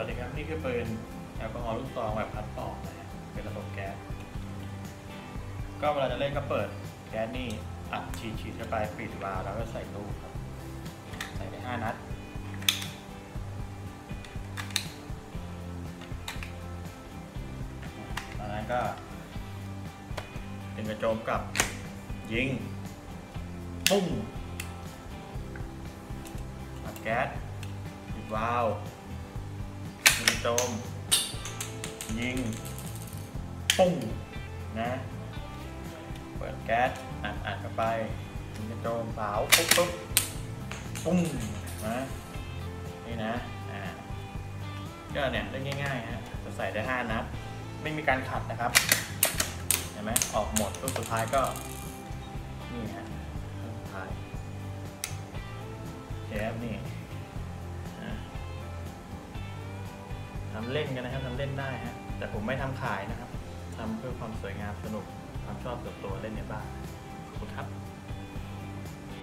วัสดีครับ นี่คือปืนแอลกอฮอล์ลูกซองแบบพัดปอกนะฮะเป็นระบบแก๊ส ก็เวลาจะเล่นก็เปิดแก๊สนี่อัดฉีดฉีดเข้าไปปิดวาล์วแล้วก็ใส่ลูกครับ ใส่ไปห้านัดตอนนั้นก็ เป็นกระโจมกับยิง ปุ้งอัดแก๊สปิดวาล์ว จม ยิง ปุ้ง นะ เปิดแก๊สอัดอัดเข้าไปยิงกระโจมเผาปุ๊บปุ๊บปุ้งนะนี่นะ อ่า ก็เนี่ยเล่นง่ายๆฮะ จะใส่ได้ 5 นัด ไม่มีการขัดนะครับ เห็นไหมออกหมดรูปสุดท้ายก็ นี่ฮะ ทำเล่นกันนะครับทำเล่นได้ฮะแต่ผมไม่ทำขายนะครับทำเพื่อความสวยงามสนุกความชอบส่วนตัวเล่นในบ้านขอบคุณครับ